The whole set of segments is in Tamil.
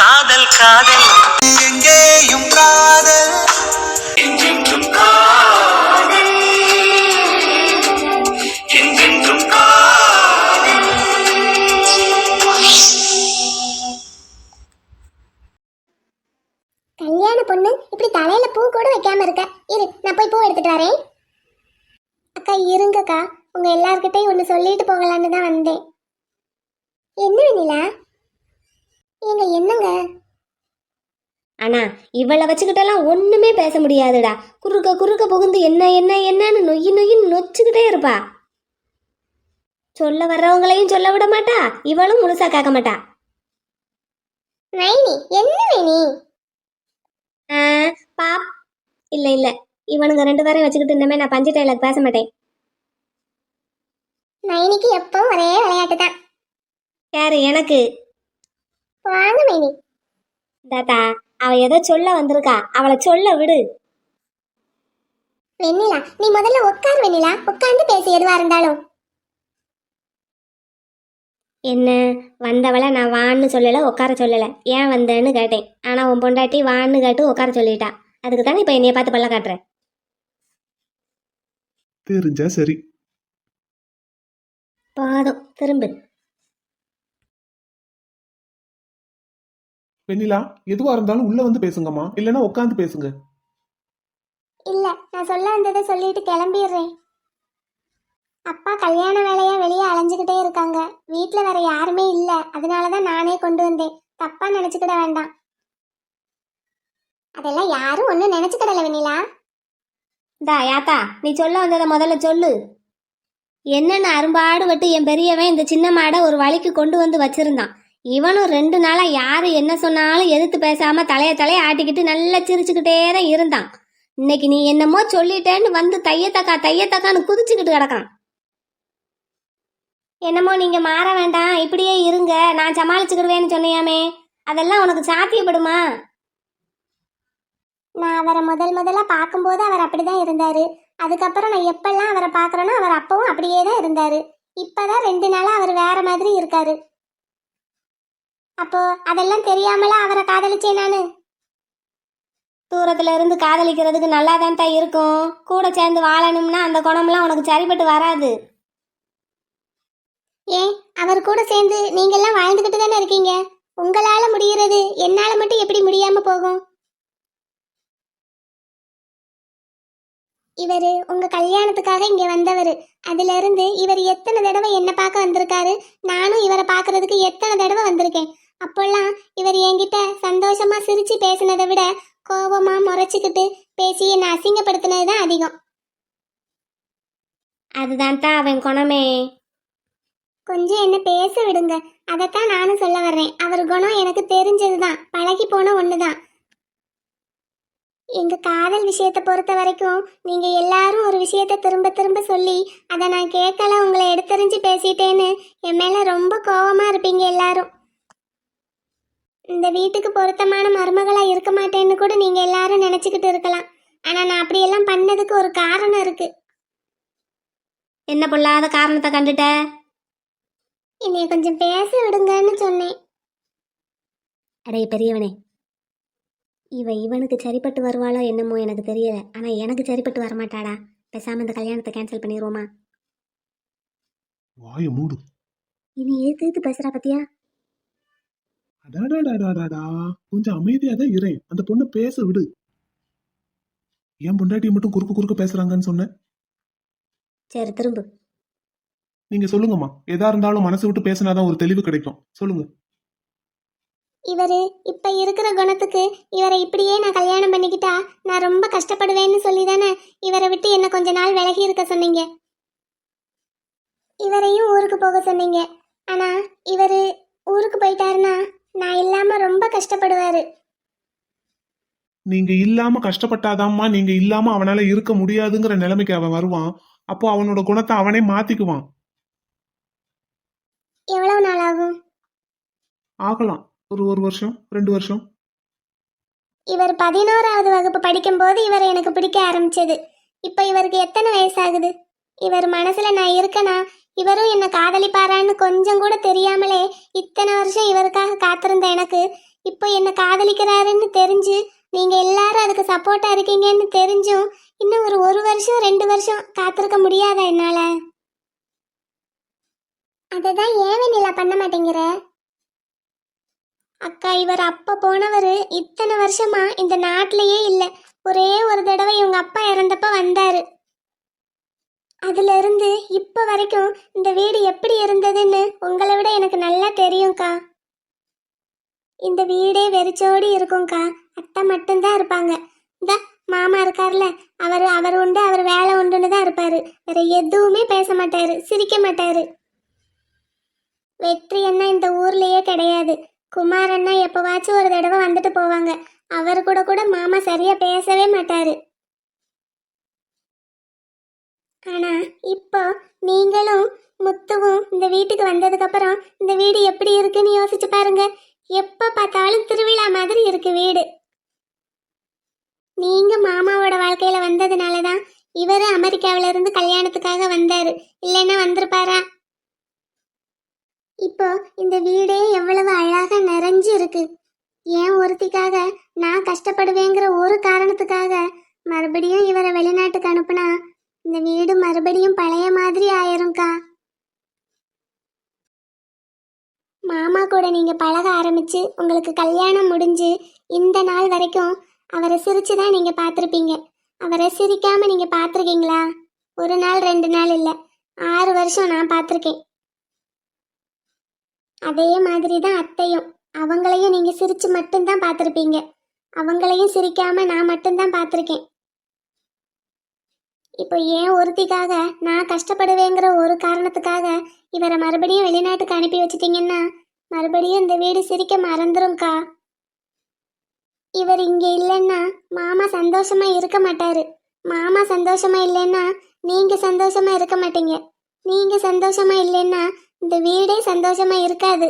காதல் காதல். எங்கேயும் காதல். கல்யாண பொண்ணு இப்படி தலையில பூ கூட வைக்காம இருக்க. இரு நான் போய் பூ எடுத்துட்டு வரேன். அக்கா இருங்கக்கா. உங்க எல்லார்கிட்டயும் ஒன்று சொல்லிட்டு போகலான்னு தான் வந்தேன். என்ன வெண்ணிலா? ஏங்க என்னங்க? ஆனா இவளை வச்சுக்கிட்டெல்லாம் ஒண்ணுமே பேச முடியாதுடா. குறுக்க குறுக்க புகுந்து என்ன என்ன என்னன்னு நொய்யி நொய்யின்னு நொச்சுக்கிட்டே இருப்பா. சொல்ல வர்றவங்களையும் சொல்ல விட மாட்டா இவளும் முழுசா கேட்க மாட்டா. நைனி என்ன ஆ, பாப் இல்ல இல்ல. இவனுங்க ரெண்டு பேரையும் வச்சுக்கிட்டு இனிமே நான் பஞ்சு டைலாக் பேச மாட்டேன். நைனிக்கு எப்பவும் ஒரே விளையாட்டு தான் யாரு எனக்கு? வாங்க மைனி. தாத்தா அவ ஏதோ சொல்ல வந்திருக்கா. அவளை சொல்ல விடு. வெண்ணிலா நீ முதல்ல உட்கார் வெண்ணிலா. உட்கார்ந்து பேசி எதுவா இருந்தாலும். என்ன? வந்தவளை நான் வான்னு சொல்லல உட்கார சொல்லல. ஏன் வந்தேன்னு கேட்டேன். ஆனா உன் பொண்டாட்டி வான்னு கேட்டு உட்கார சொல்லிட்டா. அதுக்கு தானே இப்ப என்னைய பார்த்து பல்ல காட்டுற? தெரிஞ்சா சரி. போதும் திரும்பு. வெண்ணிலா எதுவா இருந்தாலும் உள்ள வந்து பேசுங்கம்மா. இல்லைன்னா உட்காந்து பேசுங்க. இல்ல நான் சொல்ல வந்ததை சொல்லிட்டு கிளம்பிடுறேன். அப்பா கல்யாண வேலையா வெளியே அலைஞ்சுக்கிட்டே இருக்காங்க. வீட்ல வேற யாருமே இல்ல. அதனாலதான் நானே கொண்டு வந்தேன். தப்பா நினைச்சுக்கிட வேண்டாம். அதெல்லாம் யாரும் ஒண்ணும் நினைச்சுக்கிடல வெண்ணிலா. இந்தா யாத்தா நீ சொல்ல வந்ததை முதல்ல சொல்லு. என்னென்ன அரும்பாடுபட்டு என் பெரியவன் இந்த சின்ன மாடை ஒரு வழிக்கு கொண்டு வந்து வச்சிருந்தான். இவனும் ரெண்டு நாளாக யார் என்ன சொன்னாலும் எதிர்த்து பேசாமல் தலைய தலையை ஆட்டிக்கிட்டு நல்லா சிரிச்சுக்கிட்டே தான் இருந்தான். இன்னைக்கு நீ என்னமோ சொல்லிட்டேன்னு வந்து தையத்தக்கா தையத்தக்கான்னு குதிச்சுக்கிட்டு கிடக்கான். என்னமோ நீங்கள் மாற வேண்டாம் இப்படியே இருங்க நான் சமாளிச்சுக்கிடுவேன்னு சொன்னியாமே அதெல்லாம் உனக்கு சாத்தியப்படுமா? நான் அவரை முதல் முதல்ல பார்க்கும்போது அவர் அப்படிதான் இருந்தாரு. அதுக்கப்புறம் நான் எப்பெல்லாம் அவரை பார்க்குறேனோ அவர் அப்பவும் அப்படியே தான் இருந்தாரு. இப்பதான் ரெண்டு நாளாக அவர் வேற மாதிரி இருக்காரு. அப்போ அதெல்லாம் தெரியாமல அவரை காதலிச்சேன் நானு? தூரத்துல இருந்து காதலிக்கிறதுக்கு நல்லா தான் இருக்கும். கூட சேர்ந்து வாழணும்னா அந்த குணம்லாம் உனக்கு சரிப்பட்டு வராது. ஏன்? அவர் கூட சேர்ந்து நீங்கெல்லாம் வாழ்ந்துகிட்டு தானே இருக்கீங்க? உங்களால முடிகிறது என்னால மட்டும் எப்படி முடியாம போகும்? இவர் உங்க கல்யாணத்துக்காக இங்க வந்தவர். அதுல இருந்து இவர் எத்தனை தடவை என்ன பார்க்க வந்திருக்காரு? நானும் இவரை பார்க்கறதுக்கு எத்தனை தடவை வந்திருக்கேன்? அப்போல்லாம் இவர் என்கிட்ட சந்தோஷமா சிரிச்சு பேசினதை விட கோபமா முறைச்சிக்கிட்டு பேசி என்னை அசிங்கப்படுத்தினது தான் அதிகம். அதுதான் தான் அவன் குணமே. கொஞ்சம் என்ன பேச விடுங்க. அதைத்தான் நானும் சொல்ல வர்றேன். அவர் குணம் எனக்கு தெரிஞ்சதுதான். பழகி போன ஒண்ணுதான். எங்க காதல் விஷயத்தை பொறுத்த வரைக்கும் நீங்க எல்லாரும் ஒரு விஷயத்த திரும்ப திரும்ப சொல்லி அதை நான் கேட்கல உங்களை எடுத்தறிஞ்சு பேசிட்டேன்னு என் மேல ரொம்ப கோவமா இருப்பீங்க எல்லாரும். இந்த வீட்டுக்கு பொருத்தமான மருமகளா இருக்க மாட்டேன்னு கூட நீங்க எல்லாரும் நினைச்சுக்கிட்டு இருக்கலாம். ஆனா நான் அப்படியெல்லாம் பண்ணதுக்கு ஒரு காரணம் இருக்கு. என்ன பொல்லாத காரணத்தை கண்டுட்ட? என்னைய கொஞ்சம் பேச விடுங்கன்னு சொன்னேன். அடே பெரியவனே. இவ இவனுக்கு சரிப்பட்டு வருவாளோ என்னமோ எனக்கு தெரியல. ஆனா எனக்கு சரிப்பட்டு வரமாட்டாடா. பேசாம இந்த கல்யாணத்தை கேன்சல் பண்ணிடுவோமா வாய மூடு. இனி எதுக்கு எதுக்கு பேசுறா பத்தியா? அடாடாடாடாடா கொஞ்சம் அமைதியா தான் இரேன் அந்த பொண்ணை பேச விடு. ஏன் பொண்டாட்டியை மட்டும் குறுக்கு குறுக்க பேசுறாங்கன்னு சொன்னேன். சரி திரும்ப. நீங்க சொல்லுங்கம்மா. எதா இருந்தாலும் மனசு விட்டு பேசினாதான் ஒரு தெளிவு கிடைக்கும். சொல்லுங்க. இவரு இப்ப இருக்கிற குணத்துக்கு இவரை இப்படியே நான் கல்யாணம் பண்ணிக்கிட்டா நான் ரொம்ப கஷ்டப்படுவேன்னு சொல்லி தானே இவரை விட்டு என்ன கொஞ்ச நாள் விலகி இருக்க சொன்னீங்க? இவரையும் ஊருக்கு போக சொன்னீங்க. ஆனா இவரு ஊருக்கு போயிட்டாருன்னா நான் இல்லாம ரொம்ப கஷ்டப்படுவாரு. நீங்க இல்லாம கஷ்டப்பட்டாதாம்மா நீங்க இல்லாம அவனால இருக்க முடியாதுங்கிற நிலைமைக்கு அவன் வருவான். அப்போ அவனோட குணத்தை அவனே மாத்திக்குவான். எவ்வளவு நாள் ஆகும்? ஆகலாம். ஒரு ஒரு வருஷம் ரெண்டு வருஷம். இவர் பதினோராவது வகுப்பு படிக்கும்போது இவர் எனக்கு பிடிக்க ஆரம்பிச்சது. இப்போ இவருக்கு எத்தனை வயசாகுது? இவர் மனசுல நான் இருக்கனா? இவரும் என்ன காதலிப்பாரான்னு கொஞ்சம் கூட தெரியாமலே இத்தனை வருஷம் இவருக்காக காத்திருந்த எனக்கு. இப்போ என்ன காதலிக்கிறாருன்னு தெரிஞ்சு நீங்க எல்லாரும் அதுக்கு சப்போர்ட்டா இருக்கீங்கன்னு தெரிஞ்சும் இன்னும் ஒரு ஒரு வருஷம் ரெண்டு வருஷம் காத்திருக்க முடியாதா என்னால? அததான் ஏன் வெண்ணிலா பண்ண மாட்டேங்கிற? அக்கா இவர் அப்ப போனவர் இத்தனை வருஷமா இந்த நாட்டிலேயே இல்லை. ஒரே ஒரு தடவை இவங்க அப்பா இறந்தப்ப வந்தாரு. அதுல இருந்து இப்ப வரைக்கும் இந்த வீடு எப்படி இருந்ததுன்னு உங்களை விட எனக்கு நல்லா தெரியும்க்கா. இந்த வீடே வெறிச்சோடி இருக்கும்க்கா. அத்தை மட்டும்தான் இருப்பாங்க. இந்த மாமா இருக்கார்ல. அவர் அவர் உண்டு அவர் வேலை உண்டுன்னு தான் இருப்பாரு. வேற எதுவுமே பேச மாட்டாரு சிரிக்க மாட்டாரு. வெற்றி என்ன இந்த ஊர்லயே கிடையாது. குமார் அண்ணா எப்பவாச்சும் ஒரு தடவை வந்துட்டு போவாங்க. அவர் கூட கூட மாமா சரியா பேசவே மாட்டாரு. ஆனா இப்போ நீங்களும் முத்துவும் இந்த வீட்டுக்கு வந்ததுக்கு அப்புறம் இந்த வீடு எப்படி இருக்குன்னு யோசிச்சு பாருங்க. எப்ப பார்த்தாலும் திருவிழா மாதிரி இருக்கு வீடு. நீங்க மாமாவோட வாழ்க்கையில வந்ததுனால தான் இவரு அமெரிக்காவில இருந்து கல்யாணத்துக்காக வந்தாரு. இல்லைன்னா வந்திருப்பாரா? இப்போ இந்த வீடே எவ்வளவு அழகாக நிறைஞ்சு இருக்கு. ஏன் ஒருத்திக்காக நான் கஷ்டப்படுவேங்கிற ஒரு காரணத்துக்காக மறுபடியும் இவரை வெளிநாட்டுக்கு அனுப்புனா இந்த வீடு மறுபடியும் பழைய மாதிரி ஆயிரும்க்கா. மாமா கூட நீங்க பழக ஆரம்பிச்சு உங்களுக்கு கல்யாணம் முடிஞ்சு இந்த நாள் வரைக்கும் அவரை சிரிச்சு தான் நீங்க பார்த்துருப்பீங்க. அவரை சிரிக்காம நீங்க பார்த்துருக்கீங்களா? ஒரு நாள் ரெண்டு நாள் இல்லை ஆறு வருஷம் நான் பார்த்துருக்கேன். அதே மாதிரி தான் அத்தையும். அவங்களையும் நீங்க சிரிச்சு மட்டும்தான் பார்த்துருப்பீங்க. அவங்களையும் சிரிக்காம நான் மட்டும்தான் பார்த்துருக்கேன். இப்போ ஏன் ஒருத்திக்காக நான் கஷ்டப்படுவேங்கிற ஒரு காரணத்துக்காக இவரை மறுபடியும் வெளிநாட்டுக்கு அனுப்பி வச்சிட்டிங்கன்னா மறுபடியும் இந்த வீடு சிரிக்க மறந்துரும்க்கா. இவர் இங்கே இல்லைன்னா மாமா சந்தோஷமா இருக்க மாட்டாரு. மாமா சந்தோஷமா இல்லைன்னா நீங்க சந்தோஷமா இருக்க மாட்டீங்க. நீங்க சந்தோஷமா இல்லைன்னா இந்த வீடே சந்தோஷமா இருக்காது.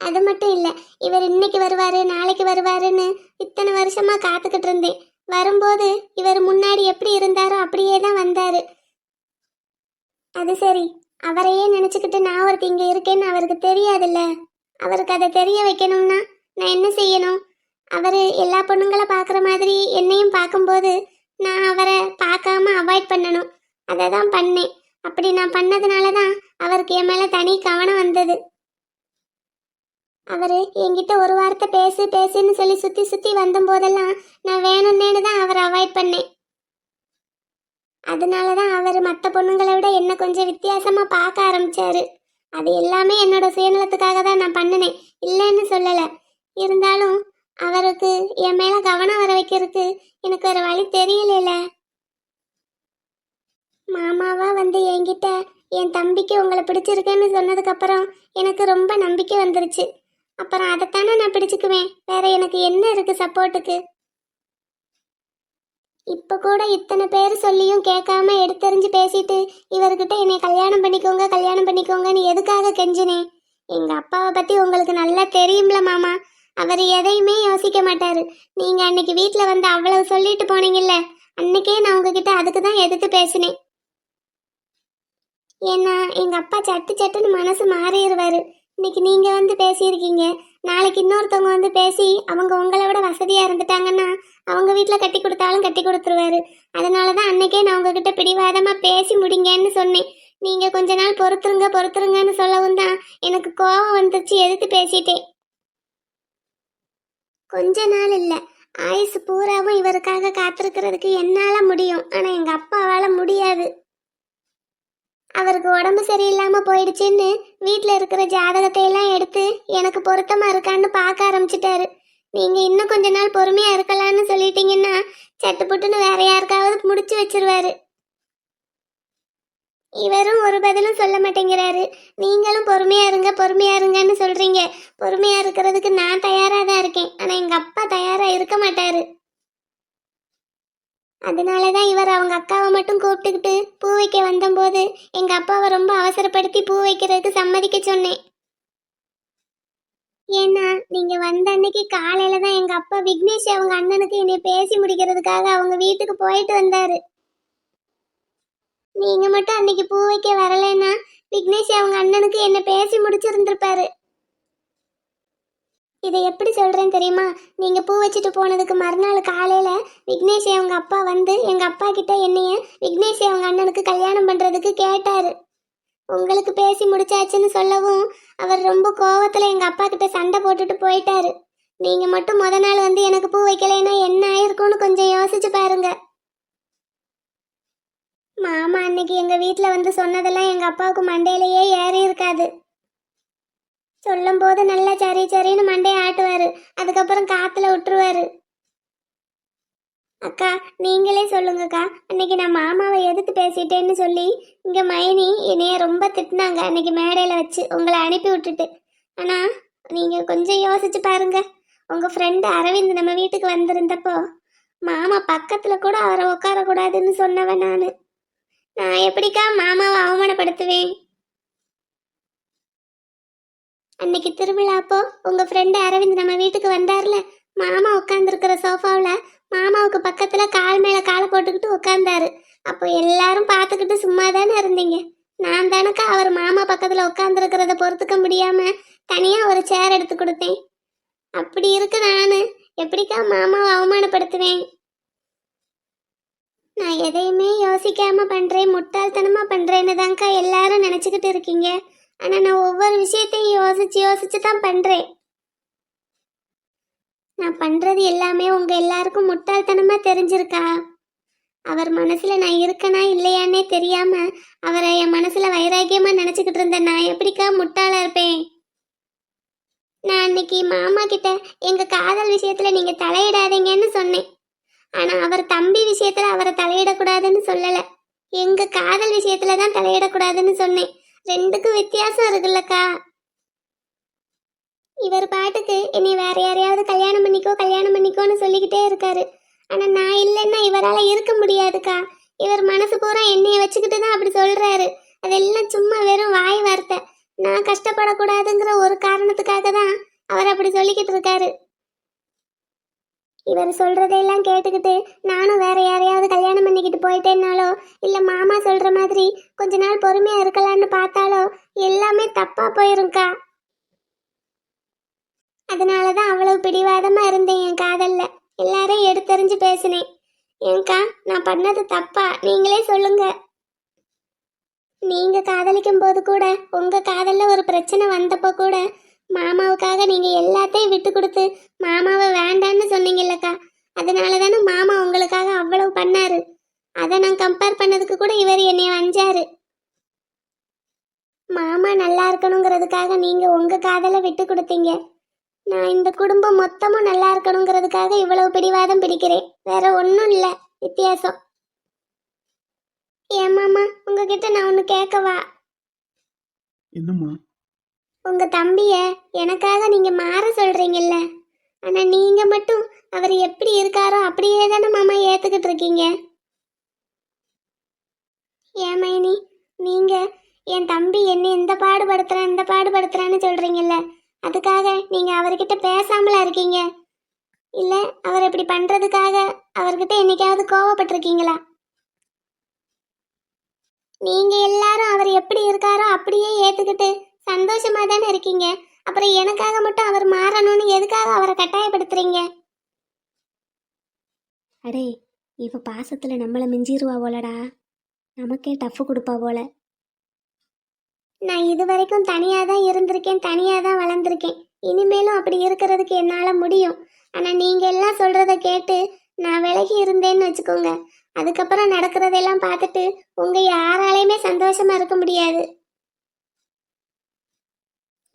அது மட்டும் இல்ல இவர் இன்னைக்கு வருவாரு நாளைக்கு வருவாருன்னு இத்தனை வருஷமா காத்துக்கிட்டு இருந்தேன். வரும்போது இவர் முன்னாடி எப்படி இருந்தாரோ அப்படியே தான் வந்தாரு. அது சரி அவரையே நினைச்சுக்கிட்டு நான் ஒருத்தி இங்க இருக்கேன்னு அவருக்கு தெரியாதுல்ல. அவருக்கு அதை தெரிய வைக்கணும்னா நான் என்ன செய்யணும்? அவரு எல்லா பொண்ணுங்களை பார்க்குற மாதிரி என்னையும் பார்க்கும்போது நான் அவரை பார்க்காம அவாய்ட் பண்ணணும். அதை தான் பண்ணேன். அப்படி நான் பண்ணதுனால தான் அவருக்கு என் மேலே தனி கவனம் வந்தது. அவர் என்கிட்ட ஒரு வார்த்தை பேசு பேசுன்னு சொல்லி சுற்றி சுற்றி வந்த போதெல்லாம் நான் வேணும்னேன்னு தான் அவரை அவாய்ட் பண்ணேன். அதனால தான் அவர் மற்ற பொண்ணுங்களை விட என்ன கொஞ்சம் வித்தியாசமாக பார்க்க ஆரம்பிச்சாரு. அது எல்லாமே என்னோட சுயநலத்துக்காக தான் நான் பண்ணினேன். இல்லைன்னு சொல்லலை. இருந்தாலும் அவருக்கு என் மேலே கவனம் வர வைக்கிறதுக்கு எனக்கு ஒரு வழி தெரியல மாமாவா வந்து என்கிட்ட என் தம்பிக்கு உங்களை பிடிச்சிருக்கேன்னு சொன்னதுக்கப்புறம் எனக்கு ரொம்ப நம்பிக்கை வந்துருச்சு. அப்புறம் அதைத்தானே நான் பிடிச்சுக்குவேன். வேற எனக்கு என்ன இருக்கு சப்போர்ட்டுக்கு? இப்ப கூட இத்தனை பேர் சொல்லியும் கேட்காம எடுத்தெறிஞ்சு பேசிட்டு இவர்கிட்ட என்னை கல்யாணம் பண்ணிக்கோங்க கல்யாணம் பண்ணிக்கோங்கன்னு எதுக்காக கெஞ்சினேன் எங்க அப்பாவை பத்தி உங்களுக்கு நல்லா தெரியும்ல மாமா. அவர் எதையுமே யோசிக்க மாட்டாரு. நீங்க அன்னைக்கு வீட்டில் வந்து அவ்வளவு சொல்லிட்டு போனீங்கல்ல அன்னைக்கே நான் உங்ககிட்ட அதுக்கு தான் எதிர்த்து பேசினேன். ஏன்னா எங்க அப்பா சட்டு சட்டுன்னு மனசு மாறிடுவாரு இன்னைக்கு நீங்க வந்து பேசியிருக்கீங்க. நாளைக்கு இன்னொருத்தவங்க வந்து பேசி அவங்க உங்களை விட வசதியா இருந்துட்டாங்கன்னா அவங்க வீட்டில் கட்டி கொடுத்தாலும் கட்டி கொடுத்துருவாரு. அதனால தான் அன்னைக்கே நான் உங்ககிட்ட பிடிவாதமா பேசி முடிங்கன்னு சொன்னேன். நீங்க கொஞ்ச நாள் பொறுத்துருங்க பொறுத்துருங்கன்னு சொல்லவும் தான் எனக்கு கோபம் வந்துருச்சு. எதிர்த்து பேசிட்டேன். கொஞ்ச நாள் இல்லை. ஆயுசு பூராவும் இவருக்காக காத்திருக்கிறதுக்கு என்னால் முடியும். ஆனால் எங்கள் அப்பாவால் முடியாது. அவருக்கு உடம்பு சரியில்லாம போயிடுச்சுன்னு வீட்டில் இருக்கிற ஜாதகத்தை எல்லாம் எடுத்து எனக்கு பொருத்தமா இருக்கான்னு பார்க்க ஆரம்பிச்சிட்டாரு. நீங்க இன்னும் கொஞ்ச நாள் பொறுமையா இருக்கலாம்னு சொல்லிட்டீங்கன்னா சட்டுப்புட்டுன்னு வேற யாருக்காவது முடிச்சு வச்சிருவாரு. இவரும் ஒரு பதிலும் சொல்ல மாட்டேங்கிறாரு. நீங்களும் பொறுமையா இருங்க பொறுமையா இருங்கன்னு சொல்றீங்க. பொறுமையா இருக்கிறதுக்கு நான் தயாரா தான் இருக்கேன். ஆனா எங்க அப்பா தயாரா இருக்க மாட்டாரு. அதனாலதான் இவர் அவங்க அக்காவை மட்டும் கூப்பிட்டுக்கிட்டு பூ வைக்க வந்தபோது எங்க அப்பாவை ரொம்ப அவசரப்படுத்தி பூ வைக்கிறதுக்கு சம்மதிக்க சொன்னேன். ஏன்னா நீங்க வந்த அன்னைக்கு காலையில தான் எங்க அப்பா விக்னேஷ் அவங்க அண்ணனுக்கு என்னை பேசி முடிக்கிறதுக்காக அவங்க வீட்டுக்கு போயிட்டு வந்தாரு. நீங்க மட்டும் அன்னைக்கு பூ வைக்க வரலைன்னா விக்னேஷ் அவங்க அண்ணனுக்கு என்னை பேசி முடிச்சிருந்திருப்பாரு. இதை எப்படி சொல்கிறேன் தெரியுமா? நீங்கள் பூ வச்சுட்டு போனதுக்கு மறுநாள் காலையில் விக்னேஷ் அவங்க அப்பா வந்து எங்கள் அப்பா கிட்ட என்னைய விக்னேஷ் அவங்க அண்ணனுக்கு கல்யாணம் பண்ணுறதுக்கு கேட்டார். உங்களுக்கு பேசி முடிச்சாச்சுன்னு சொல்லவும் அவர் ரொம்ப கோவத்தில் எங்கள் அப்பா கிட்ட சண்டை போட்டுட்டு போயிட்டாரு. நீங்கள் மட்டும் முத நாள் வந்து எனக்கு பூ வைக்கலைன்னா என்ன ஆயிருக்கும்னு கொஞ்சம் யோசிச்சு பாருங்க. மாமா அன்னைக்கு எங்கள் வீட்டில் வந்து சொன்னதெல்லாம் எங்கள் அப்பாவுக்கு மண்டையிலேயே ஏறி இருக்காது சொல்லும் போது நல்லா சரி சரின்னு மண்டையை ஆட்டுவாரு. அதுக்கப்புறம் காத்துல விட்டுருவாரு அக்கா நீங்களே சொல்லுங்கக்கா. அன்னைக்கு நான் மாமாவை எதிர்த்து பேசிட்டேன்னு சொல்லி இங்க மைனி என்னைய ரொம்ப திட்டினாங்க. அன்னைக்கு மேடையில வச்சு உங்களை அனுப்பி விட்டுட்டு. ஆனா நீங்க கொஞ்சம் யோசிச்சு பாருங்க. உங்க ஃப்ரெண்டு அரவிந்த் நம்ம வீட்டுக்கு வந்திருந்தப்போ மாமா பக்கத்துல கூட அவரை உட்காரக்கூடாதுன்னு சொன்னவன் நான். நான் எப்படிக்கா மாமாவை அவமானப்படுத்துவேன்? அன்னைக்கு திருவிழாப்போ உங்க ஃப்ரெண்டு அரவிந்த் நம்ம வீட்டுக்கு வந்தார்ல? மாமா உட்காந்துருக்கிற சோஃபாவில் மாமாவுக்கு பக்கத்தில் கால் மேலே காலை போட்டுக்கிட்டு உட்காந்தாரு அப்போ எல்லாரும் பார்த்துக்கிட்டு சும்மா தானே இருந்தீங்க? நான் தானக்கா அவர் மாமா பக்கத்தில் உட்காந்துருக்கிறத பொறுத்துக்க முடியாமல் தனியாக ஒரு சேர் எடுத்து கொடுத்தேன். அப்படி இருக்கு நானு. எப்படிக்கா மாமாவை அவமானப்படுத்துவேன்? நான் எதையுமே யோசிக்காமல் பண்ணுறேன் முட்டாள்தனமாக பண்ணுறேன்னு தான்க்கா எல்லாரும் நினச்சிக்கிட்டு இருக்கீங்க. ஆனா நான் ஒவ்வொரு விஷயத்தையும் யோசிச்சு யோசிச்சு தான் பண்றேன். நான் பண்றது எல்லாமே உங்க எல்லாருக்கும் முட்டாள்தனமா தெரிஞ்சிருக்கா? அவர் மனசுல நான் இருக்கனா இல்லையானே தெரியாம அவரை என் மனசுல வைராக்கியமாக நினைச்சுக்கிட்டு இருந்தேன் நான் எப்படிக்கா முட்டாளா இருப்பேன்? நான் அன்னைக்கு மாமா கிட்ட எங்க காதல் விஷயத்துல நீங்க தலையிடாதீங்கன்னு சொன்னேன். ஆனா அவர் தம்பி விஷயத்துல அவரை தலையிடக்கூடாதுன்னு சொல்லல. எங்க காதல் விஷயத்தில் தான் தலையிடக்கூடாதுன்னு சொன்னேன். ரெண்டுக்கும் வித்தியாசம் இருக்குல்லக்கா. இவர் பாட்டுக்கு என்னை வேற யாரையாவது கல்யாணம் பண்ணிக்கோ கல்யாணம் பண்ணிக்கோன்னு சொல்லிக்கிட்டே இருக்காரு. ஆனா நான் இல்லைன்னா இவரால இருக்க முடியாதுக்கா. இவர் மனசு பூரா என்னைய வச்சுக்கிட்டு தான் அப்படி சொல்றாரு. அதெல்லாம் சும்மா வெறும் வாய் வார்த்தை. நான் கஷ்டப்படக்கூடாதுங்கிற ஒரு காரணத்துக்காக தான் அவர் அப்படி சொல்லிக்கிட்டு இருக்காரு. இவர் சொல்றதையெல்லாம் கேட்டுக்கிட்டு நானும் வேற யாரையாவது கல்யாணம் பண்ணிக்கிட்டு போயிட்டேன்னாலோ இல்ல மாமா சொல்ற மாதிரி கொஞ்ச நாள் பொறுமையா இருக்கலாம்னு பார்த்தாலோ எல்லாமே தப்பா போயிரும்க்கா. அதனாலதான் அவ்வளவு பிடிவாதமா இருந்தேன் என் காதல்ல. எல்லாரையும் எடுத்தறிஞ்சு பேசினேன். ஏன்க்கா நான் பண்ணது தப்பா? நீங்களே சொல்லுங்க. நீங்க காதலிக்கும் போது கூட உங்க காதல்ல ஒரு பிரச்சனை வந்தப்போ கூட மாமாவுக்காக நீங்கள் எல்லாத்தையும் விட்டு கொடுத்து மாமாவை வேண்டான்னு சொன்னீங்கல்லக்கா. அதனால தானே மாமா உங்களுக்காக அவ்வளவு பண்ணாரு. அதை நான் கம்பேர் பண்ணதுக்கு கூட இவர் என்னை வஞ்சாரு. மாமா நல்லா இருக்கணுங்கிறதுக்காக நீங்கள் உங்கள் காதலை விட்டு கொடுத்தீங்க. நான் இந்த குடும்பம் மொத்தமும் நல்லா இருக்கணுங்கிறதுக்காக இவ்வளவு பிடிவாதம் பிடிக்கிறேன். வேற ஒன்றும் இல்லை வித்தியாசம். ஏமாமா உங்ககிட்ட நான் ஒன்று கேட்கவா? என்னம்மா? உங்க தம்பிய எனக்காக நீங்க மாற சொல்றீங்கல்ல. ஆனா நீங்க மட்டும் அவர் எப்படி இருக்காரோ அப்படியே தானே மாமா ஏத்துக்கிட்டு இருக்கீங்க. ஏமைனி நீங்க என் தம்பி என்ன இந்த பாடுபடுத்துறேன் இந்த பாடுபடுத்துறேன்னு சொல்றீங்கல்ல. அதுக்காக நீங்க அவர்கிட்ட பேசாமலா இருக்கீங்க. இல்ல அவர் இப்படி பண்றதுக்காக அவர்கிட்ட என்னைக்காவது கோவப்பட்டிருக்கீங்களா? நீங்க எல்லாரும் அவர் எப்படி இருக்காரோ அப்படியே ஏத்துக்கிட்டு சந்தோஷமா தானே இருக்கீங்க? அப்புறம் எனக்காக மட்டும் அவர் மாறணும்னு எதுக்காக அவரை கட்டாயப்படுத்துறீங்க? அடே இவ பாசத்துல நம்மளை மிஞ்சிருவா போலடா. நமக்கே டஃப் கொடுப்பா போல. நான் இது வரைக்கும் தனியா தான் இருந்திருக்கேன் தனியா தான் வளர்ந்துருக்கேன். இனிமேலும் அப்படி இருக்கிறதுக்கு என்னால முடியும். ஆனா நீங்க எல்லாம் சொல்றத கேட்டு நான் விலகி இருந்தேன்னு வச்சுக்கோங்க. அதுக்கப்புறம் நடக்கிறதெல்லாம் பார்த்துட்டு உங்க யாராலையுமே சந்தோஷமா இருக்க முடியாது.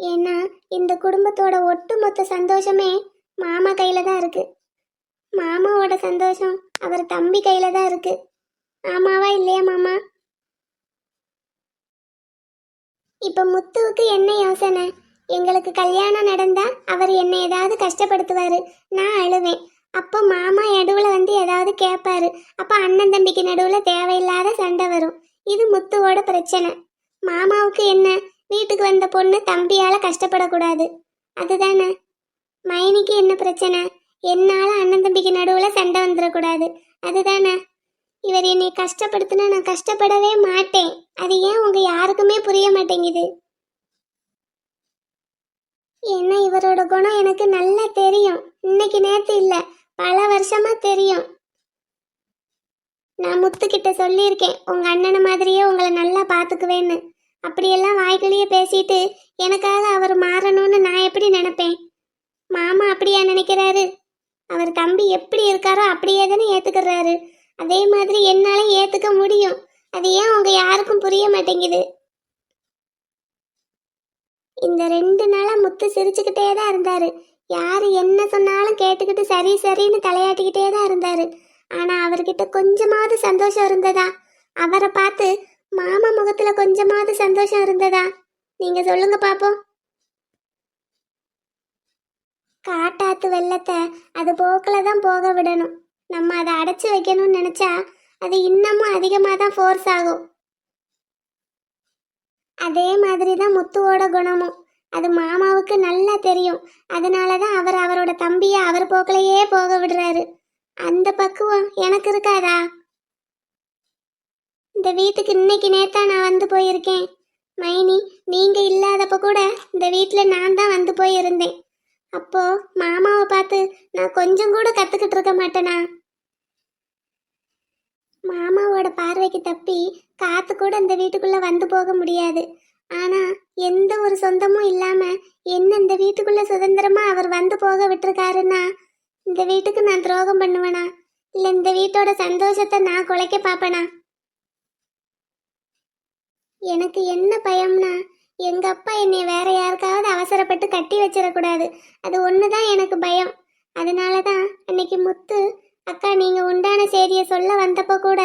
ஏன்னா இந்த குடும்பத்தோட ஒட்டுமொத்த சந்தோஷமே மாமா கையில தான் இருக்கு. மாமாவோட சந்தோஷம் அவர் தம்பி கையில தான் இருக்கு. ஆமாவா இல்லையா மாமா? இப்ப முத்துவுக்கு என்ன யோசனை? எங்களுக்கு கல்யாணம் நடந்தா அவர் என்னை ஏதாவது கஷ்டப்படுத்துவாரு. நான் அழுவேன். அப்போ மாமா நடுவில் வந்து ஏதாவது கேட்பாரு அப்ப அண்ணன் தம்பிக்கு நடுவுல தேவையில்லாத சண்டை வரும். இது முத்துவோட பிரச்சனை. மாமாவுக்கு என்ன? வீட்டுக்கு வந்த பொண்ணு தம்பியால கஷ்டப்படக்கூடாது. அதுதானே? மைனிக்கு என்ன பிரச்சனை? என்னால அண்ணன் தம்பிக்கு நடுவுல சண்டை வந்துடக்கூடாது. அதுதானே? இவர் என்னை கஷ்டப்படுத்தினா நான் கஷ்டப்படவே மாட்டேன். அது ஏன் உங்க யாருக்குமே புரிய மாட்டேங்குது? ஏன்னா இவரோட குணம் எனக்கு நல்லா தெரியும். இன்னைக்கு நேத்து இல்ல பல வருஷமா தெரியும். நான் முத்துக்கிட்ட சொல்லியிருக்கேன் உங்க அண்ணனை மாதிரியே உங்களை நல்லா பாத்துக்குவேன்னு. அப்படியெல்லாம் வாய்க்குள்ளேயே பேசிட்டு எனக்காக அவர் மாறணும்னு நான் எப்படி நினைப்பேன்? மாமா அப்படியா நினைக்கிறாரு? அவர் தம்பி எப்படி இருக்காரோ அப்படியே தானே ஏத்துக்கிறாரு. அதே மாதிரி என்னால ஏத்துக்க முடியும். அது ஏன் உங்க யாருக்கும் புரிய மாட்டேங்குது? இந்த ரெண்டு நாளா முத்து சிரிச்சுக்கிட்டே தான் இருந்தாரு. யாரு என்ன சொன்னாலும் கேட்டுக்கிட்டு சரி சரின்னு தலையாட்டிக்கிட்டே தான் இருந்தாரு. ஆனா அவர்கிட்ட கொஞ்சமாவது சந்தோஷம் இருந்ததா? அவரை பார்த்து மாமா முகத்துல கொஞ்சமாவது சந்தோஷம் இருந்ததா? நீங்க சொல்லுங்க பாப்போம். காட்டாத்து வெள்ளத்தை அது போக்கில் தான் போக விடணும். நம்ம அதை அடைச்சி வைக்கணும்னு நினச்சா அது இன்னமும் அதிகமாக தான் ஃபோர்ஸ் ஆகும். அதே மாதிரி தான் முத்துவோட குணமும். அது மாமாவுக்கு நல்லா தெரியும். அதனால தான் அவர் அவரோட தம்பியை அவர் போக்கிலேயே போக விடுறாரு. அந்த பக்குவம் எனக்கு இருக்காதா? இந்த வீட்டுக்கு இன்னைக்கு நேத்தா நான் வந்து போயிருக்கேன். மைனி நீங்க இல்லாதப்ப கூட இந்த வீட்டில் நான் தான் வந்து போயிருந்தேன். அப்போ மாமாவை பார்த்து நான் கொஞ்சம் கூட கத்துக்கிட்டு இருக்க மாட்டேனா? மாமாவோட பார்வைக்கு தப்பி காத்து கூட இந்த வீட்டுக்குள்ள வந்து போக முடியாது. ஆனா எந்த ஒரு சொந்தமும் இல்லாம என்ன இந்த வீட்டுக்குள்ள சுதந்திரமா அவர் வந்து போக விட்டுருக்காருன்னா இந்த வீட்டுக்கு நான் துரோகம் பண்ணுவேனா? இல்ல இந்த வீட்டோட சந்தோஷத்தை நான் குலைக்க பாப்பேனா எனக்கு என்ன பயம்னா எங்க அப்பா என்னை வேற யாருக்காவது அவசரப்பட்டு கட்டி வச்சிடக்கூடாது. அது ஒன்று தான் எனக்கு பயம். அதனால தான் அன்னைக்கு முத்து அக்கா நீங்கள் உண்டான செய்தியை சொல்ல வந்தப்போ கூட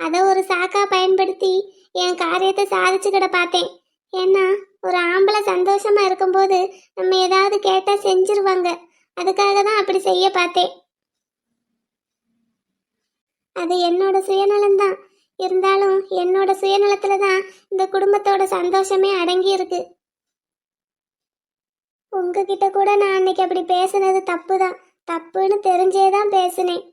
அதை ஒரு சாக்கா பயன்படுத்தி என் காரியத்தை சாதிச்சுக்கிட பார்த்தேன். ஏன்னா ஒரு ஆம்பளை சந்தோஷமா இருக்கும்போது நம்ம ஏதாவது கேட்டால் செஞ்சிருவாங்க. அதுக்காக தான் அப்படி செய்ய பார்த்தேன். அது என்னோட சுயநலம்தான். இருந்தாலும் என்னோட சுயநலத்துல தான் இந்த குடும்பத்தோட சந்தோஷமே அடங்கி இருக்கு உங்ககிட்ட கூட நான் அன்னைக்கு அப்படி பேசுனது தப்பு தான் தப்புன்னு தெரிஞ்சே தான் பேசினேன்.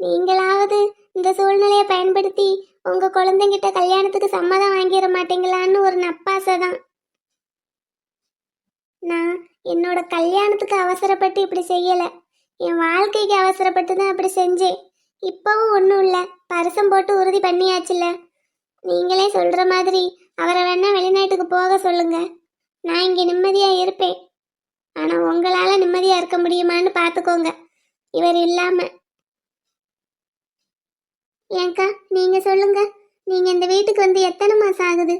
நீங்களாவது இந்த சூழ்நிலையை பயன்படுத்தி உங்க குழந்தைங்கிட்ட கல்யாணத்துக்கு சம்மதம் வாங்கிட மாட்டீங்களான்னு ஒரு நப்பாசை தான் நான் என்னோட கல்யாணத்துக்கு அவசரப்பட்டு இப்படி செய்யல. என் வாழ்க்கைக்கு அவசரப்பட்டு தான் அப்படி செஞ்சேன். இப்பவும் ஒன்றும் இல்லை. பரிசம் போட்டு உறுதி பண்ணியாச்சுல்ல நீங்களே சொல்கிற மாதிரி அவரை வேணா வெளிநாட்டுக்கு போக சொல்லுங்க. நான் இங்கே நிம்மதியாக இருப்பேன். ஆனால் உங்களால் நிம்மதியாக இருக்க முடியுமான்னு பார்த்துக்கோங்க இவர் இல்லாமல் ஏங்கா நீங்கள் சொல்லுங்க. நீங்கள் இந்த வீட்டுக்கு வந்து எத்தனை மாதம் ஆகுது?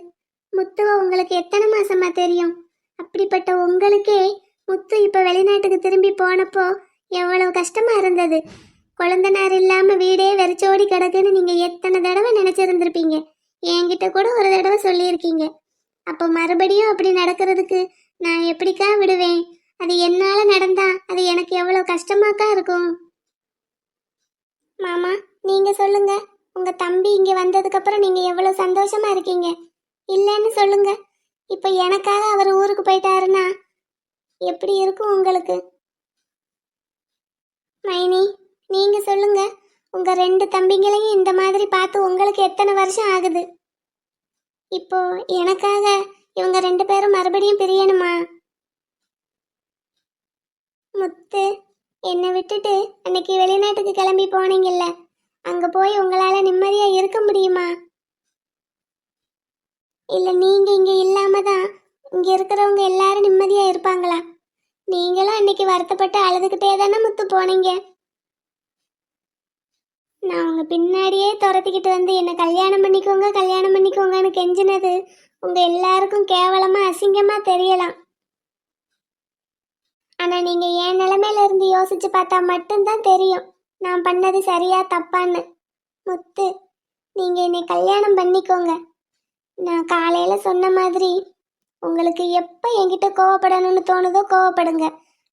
முத்துவை உங்களுக்கு எத்தனை மாதமாக தெரியும்? அப்படிப்பட்ட உங்களுக்கே முத்து இப்போ வெளிநாட்டுக்கு திரும்பி போனப்போ எவ்வளவு கஷ்டமாக இருந்தது. குழந்தனார் இல்லாம வீடே வெறிச்சோடி கிடக்குன்னு நீங்க எத்தனை தடவை நினைச்சிருந்திருப்பீங்க? என்கிட்ட கூட ஒரு தடவை சொல்லியிருக்கீங்க. அப்போ மறுபடியும் அப்படி நடக்கிறதுக்கு நான் எப்படிக்கா விடுவேன்? அது என்னால நடந்தா அது எனக்கு எவ்வளவு கஷ்டமாக்கா இருக்கும்? மாமா நீங்க சொல்லுங்க. உங்க தம்பி இங்க வந்ததுக்கு அப்புறம் நீங்க எவ்வளவு சந்தோஷமா இருக்கீங்க? இல்லைன்னு சொல்லுங்க. இப்போ எனக்காக அவர் ஊருக்கு போயிட்டாருன்னா எப்படி இருக்கும் உங்களுக்கு? மைனி நீங்க சொல்லுங்க. உங்க ரெண்டு தம்பிங்களையும் இந்த மாதிரி பார்த்து உங்களுக்கு எத்தனை வருஷம் ஆகுது? இப்போ எனக்காக இவங்க ரெண்டு பேரும் மறுபடியும் பிரியணுமா? முத்து என்னை விட்டுட்டு அன்னைக்கு வெளிநாட்டுக்கு கிளம்பி போனீங்கல்ல. அங்க போய் உங்களால நிம்மதியா இருக்க முடியுமா? இல்ல நீங்க இங்க இல்லாம தான் இங்க இருக்கிறவங்க எல்லாரும் நிம்மதியா இருப்பாங்களா? நீங்களும் அன்னைக்கு வருத்தப்பட்டு அழுதுகிட்டே தானே முத்து போனீங்க? நான் உங்க பின்னாடியே துரத்திக்கிட்டு வந்து என்னை கல்யாணம் பண்ணிக்கோங்க கல்யாணம் பண்ணிக்கோங்கன்னு கெஞ்சினது உங்க எல்லாருக்கும் கேவலமா அசிங்கமா தெரியலாம். ஆனா நீங்க என் நிலைமையில இருந்து யோசிச்சு பார்த்தா மட்டும்தான் தெரியும் நான் பண்ணது சரியா தப்பான்னு. முத்து நீங்க என்னை கல்யாணம் பண்ணிக்கோங்க. நான் காலையில சொன்ன மாதிரி உங்களுக்கு எப்ப என்கிட்ட கோவப்படணும்னு தோணுதோ கோவப்படுங்க.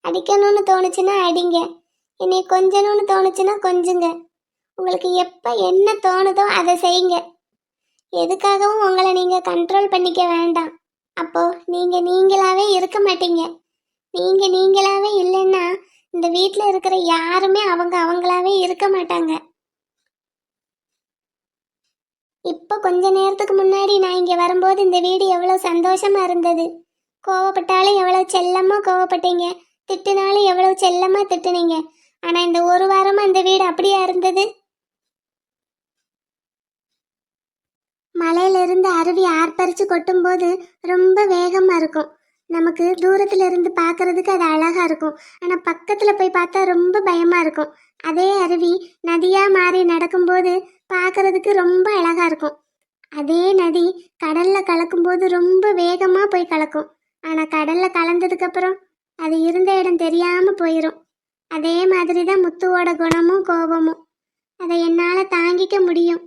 அடிக்கணும்னு தோணுச்சுன்னா அடிங்க. என்னை கொஞ்சணும்னு தோணுச்சுன்னா கொஞ்சுங்க. உங்களுக்கு எப்போ என்ன தோணுதோ அதை செய்யுங்க. எதுக்காகவும் உங்களை நீங்கள் கண்ட்ரோல் பண்ணிக்க வேண்டாம். அப்போது நீங்கள் நீங்களாகவே இருக்க மாட்டீங்க. நீங்கள் நீங்களாகவே இல்லைன்னா இந்த வீட்டில் இருக்கிற யாருமே அவங்க அவங்களாவே இருக்க மாட்டாங்க. இப்போ கொஞ்ச நேரத்துக்கு முன்னாடி நான் இங்கே வரும்போது இந்த வீடு எவ்வளோ சந்தோஷமாக இருந்தது. கோவப்பட்டாலும் எவ்வளோ செல்லமாக கோவப்பட்டீங்க. திட்டினாலும் எவ்வளோ செல்லமாக திட்டுனீங்க. ஆனால் இந்த ஒரு வாரமாக இந்த வீடு அப்படியா இருந்தது? மலையிலிருந்து அருவி ஆர்ப்பரிச்சு கொட்டும்போது ரொம்ப வேகமா இருக்கும். நமக்கு தூரத்துல இருந்து பார்க்கிறதுக்கு அது அழகா இருக்கும். ஆனா பக்கத்துல போய் பார்த்தா ரொம்ப பயமா இருக்கும். அதே அருவி நதியா மாறி நடக்கும்போது பார்க்கிறதுக்கு ரொம்ப அழகா இருக்கும். அதே நதி கடல்ல கலக்கும்போது ரொம்ப வேகமா போய் கலக்கும். ஆனா கடல்ல கலந்ததுக்கு அப்புறம் அது இருந்த இடம் தெரியாம போயிடும் அதே மாதிரி தான் முத்துவோட குணமும் கோபமும். அதை என்னால தாங்கிக்க முடியும்.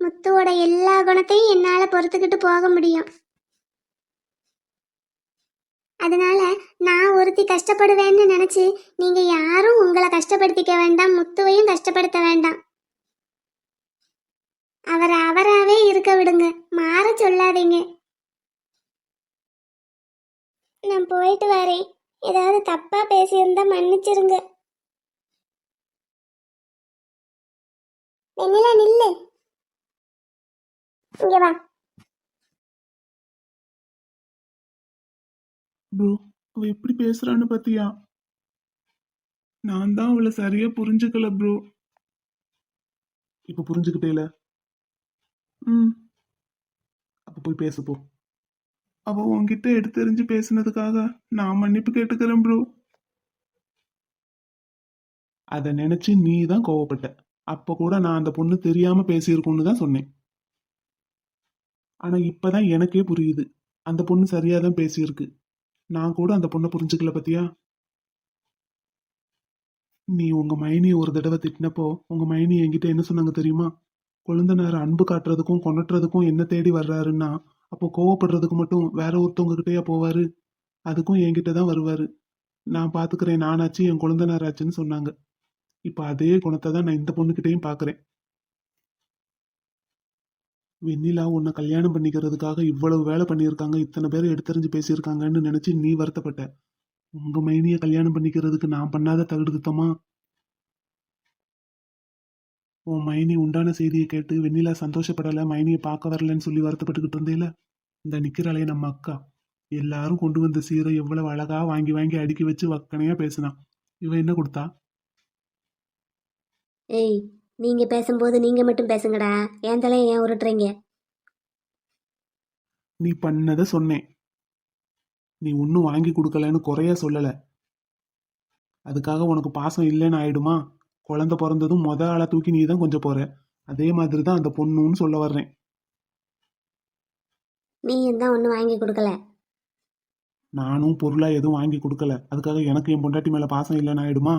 முத்துவோட எல்லா குணத்தையும் என்னால பொறுத்துக்கிட்டு போக முடியும். அதனால நான் ஒருத்தி கஷ்டப்படுவேன்னு நினைச்சு நீங்க யாரும் உங்களை கஷ்டப்படுத்திக்க வேண்டாம் முத்துவையும் கஷ்டப்படுத்த வேண்டாம். அவரை அவராவே இருக்க விடுங்க மாற சொல்லாதீங்க. நான் போயிட்டு வரேன். ஏதாவது தப்பா பேசியிருந்தா மன்னிச்சிருங்க. வெண்ணிலா நில்லு. இங்க வா. ப்ரோ அவ எப்படி பேசுறான்னு பாத்தியா? நான் தான் அவளை சரியா புரிஞ்சுக்கல ப்ரோ. இப்ப புரிஞ்சுக்கிட்டேல? ம். அப்ப போய் பேசு போ. அவ உன்கிட்ட எடுத்தெறிஞ்சு பேசுனதுக்காக நான் மன்னிப்பு கேட்டுக்கிறேன் ப்ரோ. அத நினைச்சு நீ தான் கோவப்பட்ட. அப்ப கூட நான் அந்த பொண்ணு தெரியாம பேசியிருக்கோன்னு தான் சொன்னேன். ஆனால் இப்போ தான் எனக்கே புரியுது. அந்த பொண்ணு சரியாக தான் பேசியிருக்கு. நான் கூட அந்த பொண்ணை புரிஞ்சுக்கல பத்தியா? நீ உங்கள் மைனியை ஒரு தடவை திட்டினப்போ உங்கள் மைனி என்கிட்ட என்ன சொன்னாங்க தெரியுமா? கொழுந்தனார் அன்பு காட்டுறதுக்கும் கொணட்டுறதுக்கும் என்ன தேடி வர்றாருன்னா அப்போ கோவப்படுறதுக்கு மட்டும் வேற ஒருத்தவங்க போவார்? அதுக்கும் என்கிட்ட தான் வருவார். நான் பார்த்துக்கிறேன் நானாச்சு என் கொழுந்தனார் சொன்னாங்க. இப்போ அதே குணத்தை தான் நான் இந்த பொண்ணுக்கிட்டேயும் பார்க்குறேன் வெண்ணிலா உன்னை கல்யாணம் பண்ணிக்கிறதுக்காக இவ்வளவு வேலை பண்ணியிருக்காங்க இத்தனை பேர் எடுத்தறிஞ்சு பேசியிருக்காங்கன்னு நினைச்சு நீ வருத்தப்பட்ட. உங்க மைனியை கல்யாணம் பண்ணிக்கிறதுக்கு நான் பண்ணாத தகுடுத்தமா உன் மைனி உண்டான செய்தியை கேட்டு வெண்ணிலா சந்தோஷப்படல மைனியை பார்க்க வரலன்னு சொல்லி வருத்தப்பட்டுக்கிட்டு இருந்தேல? இந்த நிக்கிறாளே நம்ம அக்கா. எல்லாரும் கொண்டு வந்த சீரை எவ்வளவு அழகா வாங்கி வாங்கி அடுக்கி வச்சு வக்கனையா பேசினான் இவன் என்ன கொடுத்தா? ஏய் நீங்க பேசும்போது நீங்க மட்டும் பேசுங்கடா. என் தலையை ஏன் உருட்டுறீங்க? நீ பண்ணதை சொன்னேன். நீ ஒன்றும் வாங்கி கொடுக்கலன்னு குறைய சொல்லல. அதுக்காக உனக்கு பாசம் இல்லைன்னு ஆயிடுமா? குழந்தை பிறந்ததும் மொத ஆளா தூக்கி நீ தான் கொஞ்சம் போற. அதே மாதிரி தான் அந்த பொண்ணுன்னு சொல்ல வர்றேன். நீ தான் ஒன்றும் வாங்கி கொடுக்கல. நானும் பொருளா எதுவும் வாங்கி கொடுக்கல. அதுக்காக எனக்கு என் பொண்டாட்டி மேல பாசம் இல்லைன்னு ஆயிடுமா?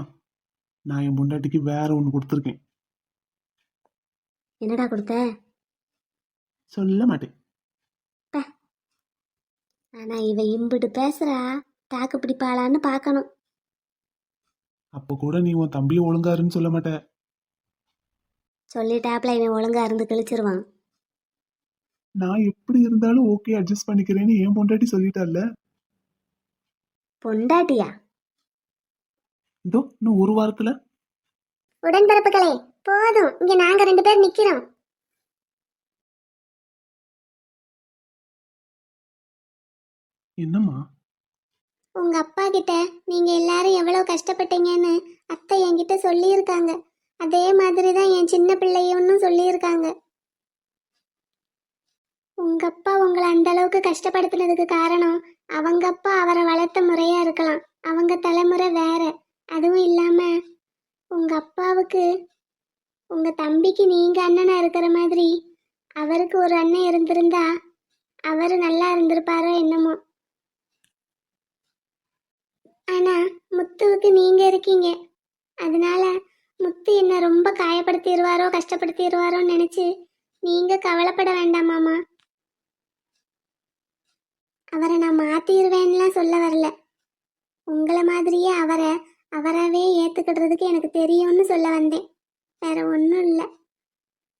நான் என் பொண்டாட்டிக்கு வேற ஒன்று கொடுத்துருக்கேன். என்னடா கொடுத்த? சொல்ல மாட்டேன். ஆனா இவ இம்பிட்டு பேசுறா. தாக்கு பிடிப்பாளான்னு பார்க்கணும் அப்போ கூட நீ உன் தம்பியை ஒழுங்காருன்னு சொல்ல மாட்ட. சொல்லிட்டாப்ல இவன் ஒழுங்கா இருந்து கிழிச்சிருவான். நான் எப்படி இருந்தாலும் ஓகே அட்ஜஸ்ட் பண்ணிக்கிறேன்னு என் பொண்டாட்டி சொல்லிட்டால பொண்டாட்டியா? இதோ இன்னும் ஒரு வாரத்துல. உடன்பிறப்புகளே. போதும். இங்க நாங்க ரெண்டு பேர் நிக்கிறோம். என்னம்மா? உங்க அப்பா கிட்ட நீங்க எல்லாரும் எவ்வளவு கஷ்டப்பட்டீங்கன்னு அத்தை என்கிட்ட சொல்லியிருக்காங்க. அதே மாதிரி தான் என் சின்ன பிள்ளையும் சொல்லியிருக்காங்க. உங்க அப்பா உங்களை அந்த அளவுக்கு கஷ்டப்படுத்தினதுக்கு காரணம் அவங்க அப்பா அவரை வளர்த்த முறையா இருக்கலாம். அவங்க தலைமுறை வேற. அதுவும் இல்லாம உங்க அப்பாவுக்கு உங்க தம்பிக்கு நீங்க அண்ணனா இருக்கிற மாதிரி அவருக்கு ஒரு அண்ணன் இருந்திருந்தா அவரு நல்லா இருந்திருப்பாரோ என்னமோ. ஆனா முத்துவுக்கு நீங்க இருக்கீங்க. அதனால முத்து என்ன ரொம்ப காயப்படுத்திடுவாரோ கஷ்டப்படுத்திடுவாரோன்னு நினைச்சு நீங்க கவலைப்பட வேண்டாம் மாமா. அவரை நான் மாத்திடுவேன்லாம் சொல்ல வரல. உங்களை மாதிரியே அவரை அவராகவே ஏத்துக்கிடுறதுக்கு எனக்கு தெரியும்னு சொல்ல வந்தேன். வேற ஒன்றும் இல்லை.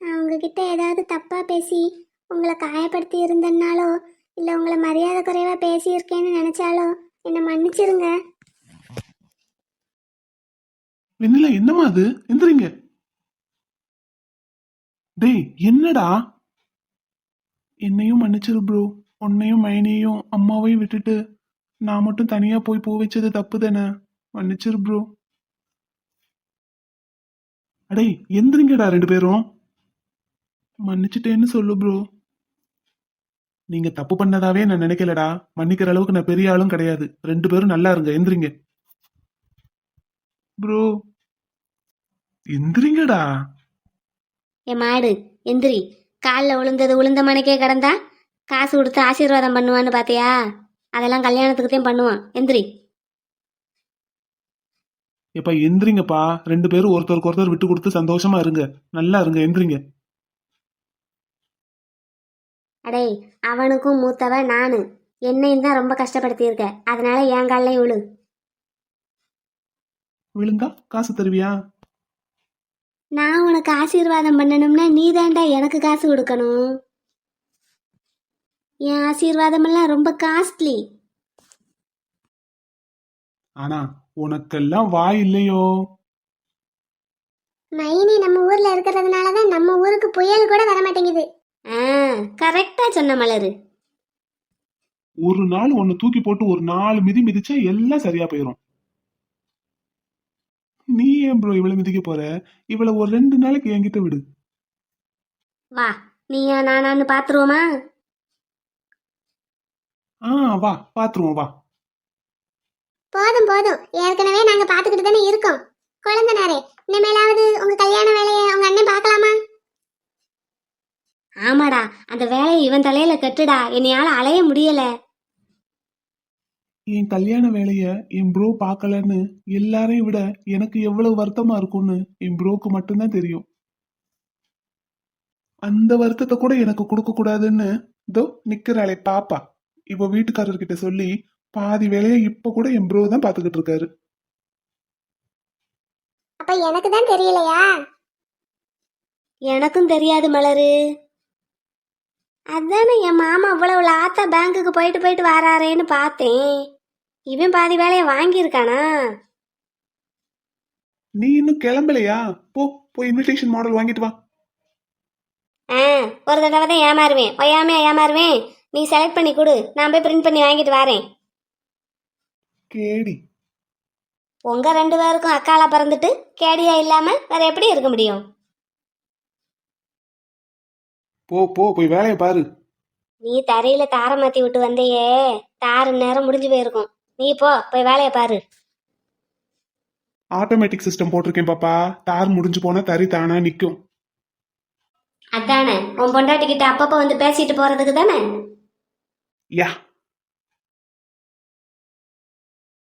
நான் உங்ககிட்ட ஏதாவது தப்பாக பேசி உங்களை காயப்படுத்தி இருந்தனாலோ இல்லை உங்களை மரியாதை குறைவாக பேசியிருக்கேன்னு நினச்சாலோ என்னை மன்னிச்சிருங்க. வெண்ணில என்னம்மா அது? எந்திரிங்க. டேய் என்னடா? என்னையும் மன்னிச்சிரு ப்ரோ உன்னையும் மைனியையும் அம்மாவையும் விட்டுட்டு நான் மட்டும் தனியாக போய் பூ வச்சது தப்பு தானே மன்னிச்சிரு ப்ரோ அடே எந்திரிங்கடா ரெண்டு பேரும். மன்னிச்சிட்டேன்னு சொல்லு ப்ரோ நீங்க தப்பு பண்ணதாவே நான் நினைக்கலடா. மன்னிக்கிற அளவுக்கு நான் பெரிய ஆளும் கிடையாது. ரெண்டு பேரும் நல்லா இருங்க எந்திரிங்க. ப்ரோ எந்திரிங்கடா. என் மாடு எந்திரி. காலில் விழுந்தது உளுந்த மனைக்கே கிடந்தா காசு கொடுத்து ஆசீர்வாதம் பண்ணுவான்னு பார்த்தியா அதெல்லாம் கல்யாணத்துக்குத்தையும் பண்ணுவான். எந்திரி. எப்பா எந்திரிங்கப்பா. ரெண்டு பேரும் ஒருத்தருக்கு ஒருத்தர் விட்டு கொடுத்து சந்தோஷமா இருங்க. நல்லா இருங்க எந்திரிங்க. அடே அவனுக்கும் மூத்தவன் நானு. என்னையும் தான் ரொம்ப கஷ்டப்படுத்தியிருக்க. அதனால என் காலில் விழு. விழுந்தா காசு தருவியா? நான் உனக்கு ஆசீர்வாதம் பண்ணணும்னா நீ தாண்டா எனக்கு காசு கொடுக்கணும். என் ஆசீர்வாதமெல்லாம் ரொம்ப காஸ்ட்லி. ஆனா உனக்கெல்லாம் வாய் இல்லையோ? மைனி நம்ம ஊர்ல இருக்கிறதுனால தான் நம்ம ஊருக்கு புயல் கூட வர மாட்டேங்குது ஆ கரெக்டா சொன்ன மலரு. ஒரு நாள் உன்னை தூக்கி போட்டு ஒரு நாலு மிதி மிதிச்சா எல்லாம் சரியா போயிடும் நீ ஏன் ப்ரோ இவ்வளவு மிதிக்க போற? இவளை ஒரு ரெண்டு நாளைக்கு என்கிட்ட விடு. வா நீயா நானான்னு பாத்துருவோமா? ஆ வா பாத்துருவோம் வா. போதும் போதும். ஏற்கனவே நாங்க பாத்துக்கிட்டு தானே இருக்கோம். குழந்தனாரே இனிமேலாவது உங்க கல்யாண வேலையை உங்க அண்ணன் பார்க்கலாமா? ஆமாடா அந்த வேலையை இவன் தலையில கட்டுடா. என்னையால அலைய முடியல. என் கல்யாண வேலைய என் ப்ரோ பார்க்கலன்னு எல்லாரையும் விட எனக்கு எவ்வளவு வருத்தமா இருக்கும்னு என் ப்ரோக்கு மட்டும்தான் தெரியும். அந்த வருத்தத்தை கூட எனக்கு கொடுக்க கூடாதுன்னு இதோ நிக்கிறாளே பாப்பா. இப்ப வீட்டுக்காரர்கிட்ட சொல்லி பாதி வேலையை இப்ப கூட என் ப்ரோ தான் பாத்துக்கிட்டு இருக்காரு. அப்ப எனக்கு தான் தெரியலையா? எனக்கும் தெரியாது மலரு. அதானே என் மாமா இவ்வளவு லாத்தா பேங்க்குக்கு போயிட்டு போயிட்டு வராரேன்னு பார்த்தேன். இவன் பாதி வேலையை வாங்கியிருக்கானா? நீ இன்னும் கிளம்பலையா? போ போய் இன்விடேஷன் மாடல் வாங்கிட்டு வா. ஆ ஒரு தடவை தான் ஏமாறுவேன். ஒய்யாமையா ஏமாறுவேன். நீ செலக்ட் பண்ணி கொடு. நான் போய் பிரிண்ட் பண்ணி வாங்கிட்டு வரேன். கேடி. உங்க ரெண்டு பேருக்கும் அக்காலா பிறந்துட்டு கேடியா இல்லாம வேற எப்படி இருக்க முடியும்? போ போ போய் வேலையை பாரு. நீ தரையில தார மாத்தி விட்டு வந்தையே. தாறு நேரம் முடிஞ்சு போயிருக்கும். நீ போ போய் வேலையை பாரு. ஆட்டோமேட்டிக் சிஸ்டம் போட்டிருக்கேன் பாப்பா. தார் முடிஞ்சு போனா தறி தானா நிக்கும். அதானே. உன் பொண்டாட்டிக்கிட்ட அப்பப்போ வந்து பேசிட்டு போறதுக்கு தானே? யா.